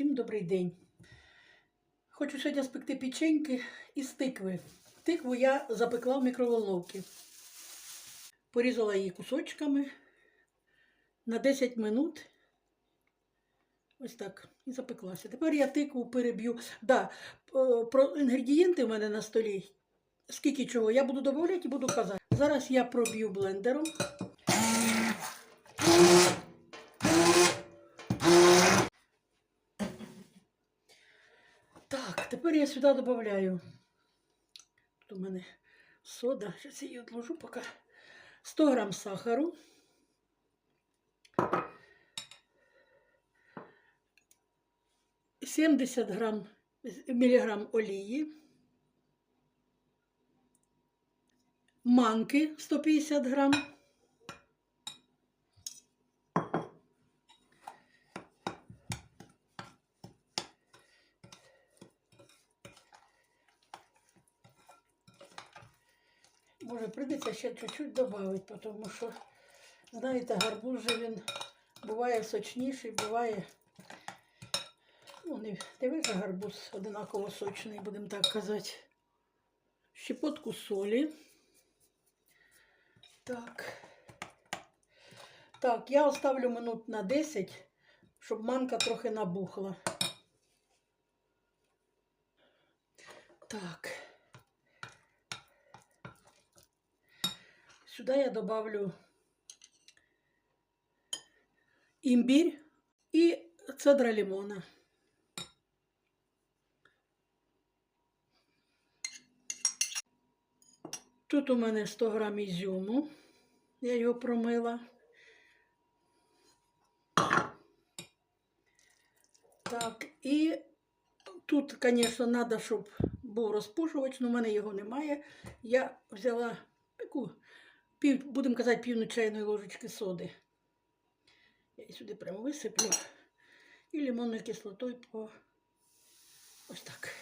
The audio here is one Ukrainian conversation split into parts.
Всім добрий день. Хочу сьогодні спекти печеньки із тикви. Тикву я запекла в мікроволновці. Порізала її кусочками на 10 минут. Ось так. І запеклася. Тепер я тикву переб'ю. Да, е, про інгредієнти в мене на столі. Скільки чого я буду додавати і буду казати. Зараз я проб'ю блендером. Так, тепер я сюди додаю. Тут у мене сода. Зараз я її відложу поки. 100 грам сахару. Сімдесят грам міліграм олії. Манки 150 грам. Може, прийдеться ще чуть-чуть додати, тому що, знаєте, гарбуз же він буває сочніший, буває. Ну, не, же гарбуз одинаково сочний, будемо так казати. Щепотку солі. Так. Так, я оставлю минут на 10, щоб манка трохи набухла. Так. Сюда я добавлю имбирь и цедра лимона. Тут у мене 100 грам ізюму. Я його промила. Так, і тут, звісно, треба, щоб був розпушувач, але в мене його немає. Я взяла таку пів, будемо казати, півну чайної ложечки соди. Я її сюди прямо висиплю. І лимонною кислотою по ось так.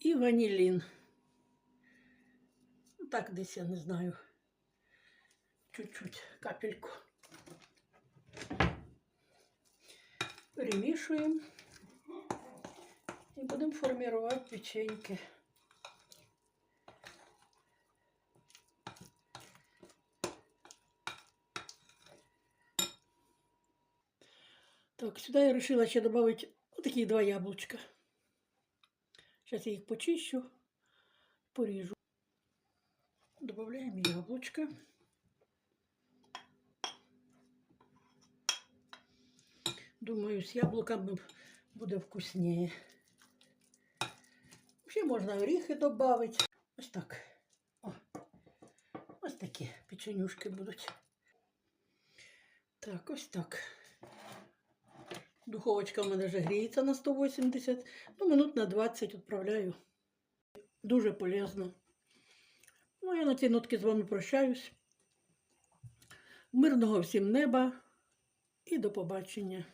І ванілін. Ну, Так, десь я не знаю. Чуть-чуть капельку. Перемішуємо. І будемо формувати печеньки. Так, сюди я вирішила ще додати отакі два яблучка. Зараз я їх почищу, поріжу. Добавляємо яблучко. Думаю, з яблуками буде вкусніше. Ще можна оріхи додати. Ось так. О, ось такі печенюшки будуть. Так, ось так. Духовочка в мене вже гріється на 180, ну, минут на 20 відправляю. Дуже полезно. Ну, я на цій нотки з вами прощаюсь. Мирного всім неба і до побачення.